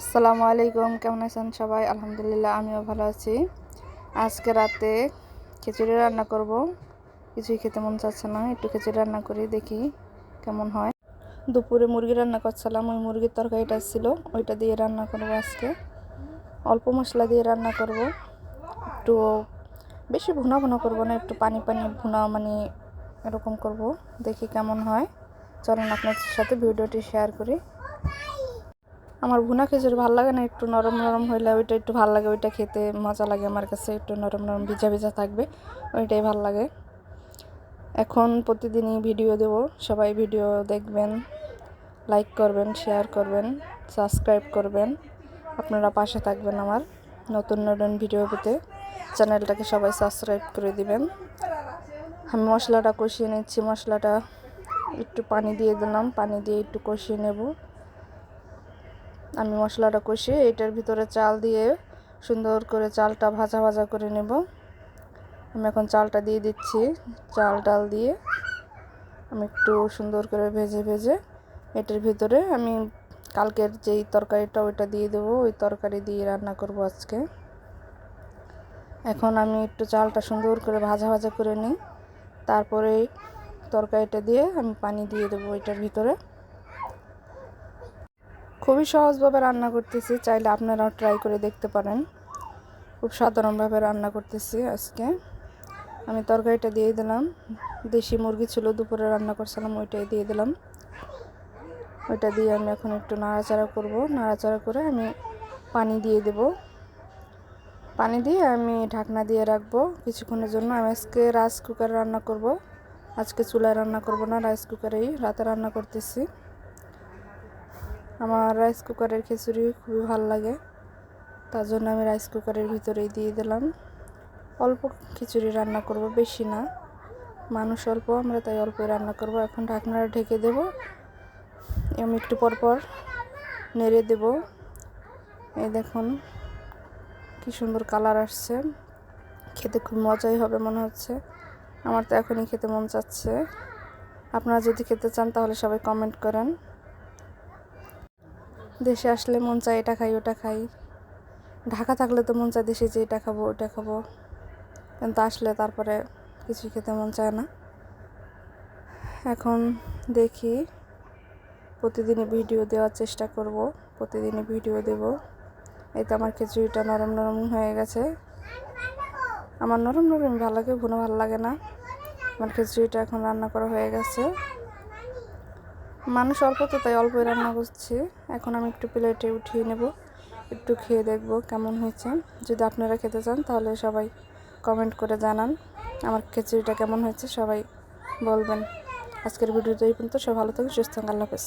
আসসালামু আলাইকুম, কেমন আছেন সবাই? আলহামদুলিল্লাহ, আমিও ভালো আছি। আজকে রাতে খিচুড়ি রান্না করব। কিছুই খেতে মন চাচ্ছে না, একটু খিচুড়ি রান্না করি, দেখি কেমন হয়। দুপুরে মুরগি রান্না করছিলাম, ওই মুরগির তরকারিটা ছিল, ওইটা দিয়ে রান্না করব আজকে। অল্প মশলা দিয়ে রান্না করব। একটু বেশি ভুনা ভুনা করব না, একটু পানি পানি ভুনা মানে এরকম করব, দেখি কেমন হয়। চলেন আপনার সাথে ভিডিওটি শেয়ার করি। আমার ভুনা খিচুড়ি ভালো লাগে না, একটু নরম নরম হইলে ওইটা একটু ভালো লাগে, ওইটা খেতে মজা লাগে আমার কাছে, একটু নরম নরম ভিজা ভিজা থাকবে, ওইটাই ভালো লাগে। এখন প্রতিদিনই ভিডিও দেব, সবাই ভিডিও দেখবেন লাইক করবেন শেয়ার করবেন সাবস্ক্রাইব করবেন, আপনারা পাশে থাকবেন আমার নতুন নতুন ভিডিও পেতে, চ্যানেলটাকে সবাই সাবস্ক্রাইব করে দিবেন। আমি মশলাটা কষিয়ে নিচ্ছি, মশলাটা একটু পানি দিয়ে দিলাম, পানি দিয়ে একটু কষিয়ে নেব। আমি মশলাটা কষিয়ে এটার ভিতরে চাল দিয়ে সুন্দর করে চালটা ভাজা ভাজা করে নেব। আমি এখন চালটা দিয়ে দিচ্ছি, চাল ডাল দিয়ে। আমি একটু সুন্দর করে ভেজে ভেজে এটার ভিতরে আমি কালকের যেই তরকারিটা ওইটা দিয়ে দেবো, ওই তরকারি দিয়ে রান্না করব আজকে। এখন আমি একটু চালটা সুন্দর করে ভাজা ভাজা করে নিই। তারপরে তরকারিটা দিয়ে আমি পানি দিয়ে দেবো এটার ভিতরে। খুবই সহজভাবে রান্না করতেছি, চাইলে আপনারাও ট্রাই করে দেখতে পারেন। খুব সাধারণভাবে রান্না করতেছি আজকে। আমি তরকারিটা দিয়ে দিলাম। দেশি মুরগি ছিল, দুপুরে রান্না করছিলাম, ওইটাই দিয়ে দিলাম। ওইটা দিয়ে আমি এখন একটু নাড়াচাড়া করব। নাড়াচাড়া করে আমি পানি দিয়ে দেব। পানি দিয়ে আমি ঢাকনা দিয়ে রাখব কিছুক্ষণের জন্য। আমি আজকে রাইস কুকারে রান্না করব। আজকে চুলায় রান্না করব না রাইস কুকারেই রাতে রান্না করতেছি। আমার রাইস কুকারের খিচুড়ি খুবই ভালো লাগে। তার জন্য আমি রাইস কুকারের ভিতরেই দিয়ে দিলাম। অল্প খিচুড়ি রান্না করব, বেশি না। মানুষ অল্প, আমরা তাই অল্পই রান্না করব। এখন ঢাকনাটা ঢেকে দেব। আমি একটু পর পর নেড়ে দেব। এই দেখুন, কি সুন্দর কালার আসছে। খেতে খুব মজাই হবে মনে হচ্ছে। আমার তো এখনই খেতে মন চাচ্ছে। আপনারা যদি খেতে চান তাহলে সবাই কমেন্ট করেন। দেশে আসলে মন চায় এটা খাই, ওটা খাই। ঢাকা থাকলে তো মন চায় দেশে যে এটা খাব, ওটা খাব। কিন্তু আসলে তারপরে কিছুই খেতে মন চায় না। এখন দেখি, প্রতিদিনই ভিডিও দেওয়ার চেষ্টা করব, প্রতিদিনই ভিডিও দেব। এই তো আমার খিচুড়িটা নরম নরম হয়ে গেছে। আমার নরম নরম ভালো লাগে, ভুনো ভালো লাগে না। আমার খিচুড়িটা এখন রান্না করা হয়ে গেছে। মানুষ অল্প তো, তাই অল্পই রান্না করছি। এখন আমি একটু প্লেটে উঠিয়ে নেব, একটু খেয়ে দেখব কেমন হয়েছে। যদি আপনারা খেতে চান, তাহলে সবাই কমেন্ট করে জানান। আমার খিচুড়িটা কেমন হয়েছে, সবাই বলবেন। আজকের ভিডিওটা এই পর্যন্ত সব ভালো থাকুন সুস্থ আল্লাহ হাফেজ।